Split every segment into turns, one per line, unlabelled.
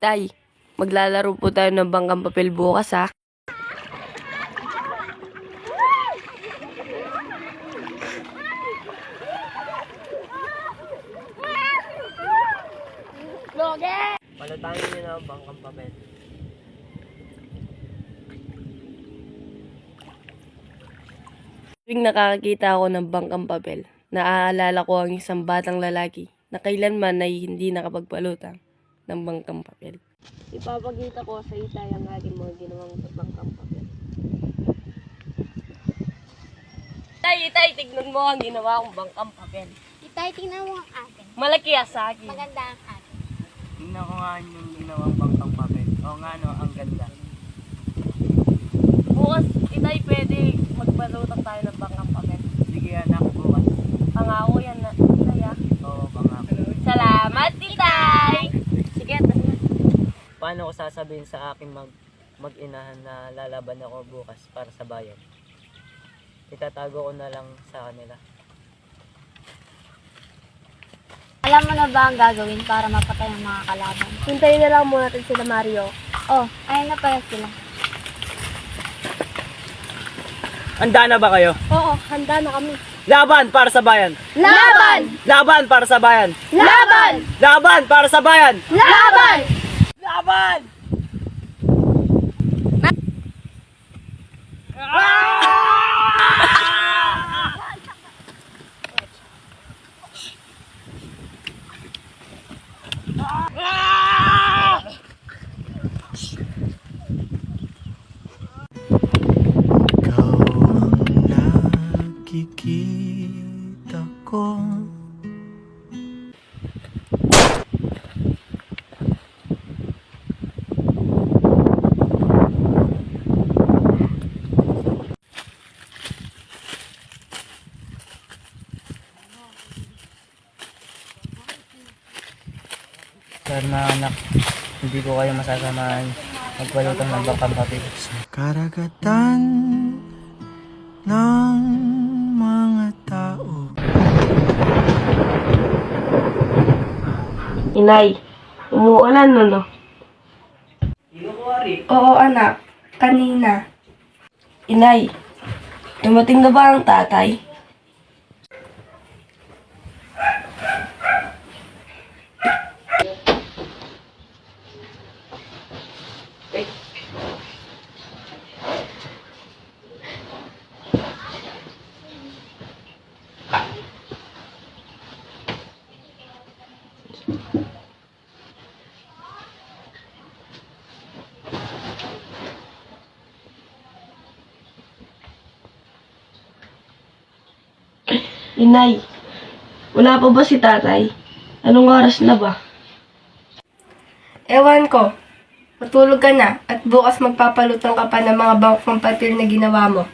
Tay, maglalaro po tayo ng bangkang papel bukas ha.
Palutahin niyo na ang bangkang papel.
Tuwing nakakakita ako ng bangkang papel, naaalala ko ang isang batang lalaki na kailanman ay hindi nakapagpalutang ng bangkang papel. Ipapakita ko sa itay ang aking mga ginawang bangkang papel. Itay, itay, tignan mo ang ginawa kong bangkang papel.
Itay, tingnan mo ang atin.
Malaki ah sa akin.
Maganda ang atin.
Tingnan ko nga yung ginawang bangkang papel. Oo nga no, ang ganda.
Bukas, itay, pwede magpalutang tayo ng bangkang papel.
Sige anak, bukas.
Pangako yan na, itay ah.
Oo, bangako.
Salamat, itay! Sige, tara na.
Paano ko sasabihin sa aking mag mag-inahan na lalaban ako bukas para sa bayan? Itatago ko na lang sa kanila.
Alam mo na ba ang gagawin para mapatay ang mga kalaban?
Hintayin na lang muna natin sila Mario.
Oh, ayun na pala sila.
Handa na ba kayo?
Oo, handa na kami.
Laban para sa bayan!
Laban!
Laban para sa bayan!
Laban!
Laban para sa bayan!
Laban!
Laban!
Ikaw ang nakikita ko
Sir na anak, hindi ko kayo masasamahan magpalutang ng bangkang papel.
sa karagatan ng mga tao.
Inay, umuulan no, no?
Oo anak, kanina.
Inay, dumating na ba ang tatay? Inay, wala pa ba si tatay? Anong oras na ba?
Ewan ko. Matulog ka na at bukas magpapalutang ka pa ng mga bangkang papel na ginawa mo.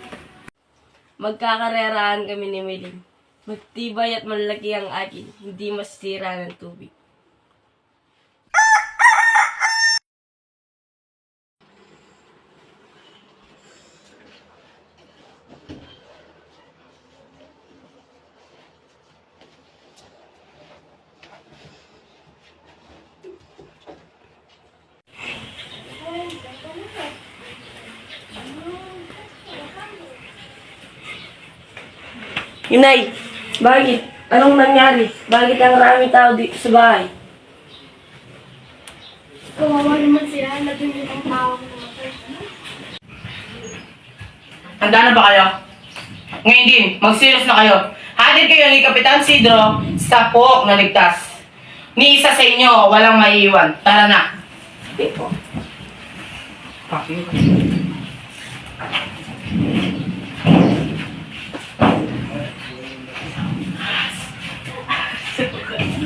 Magkakarerahan kami ni Meling. Magtibay at malaki ang akin, hindi masira ng tubig. Inay, bakit? Anong nangyari? Bakit ang maraming tao dito sa bahay?
Kawawa naman sila, naging ang tao.
Handa na ba kayo? Ngayon din, magsilos na kayo. Hatid kayo ni Kapitan Sidro sa pook na ligtas. Ni isa sa inyo, walang maiiwan. Tara na.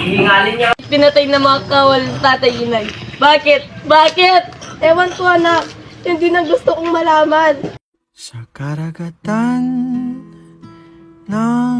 Hihingalin niya.
Pinatay na mga kawal ng tatay inay. Bakit? Bakit?
Ewan ko anak, hindi na gusto kong malaman.
Sa karagatan ng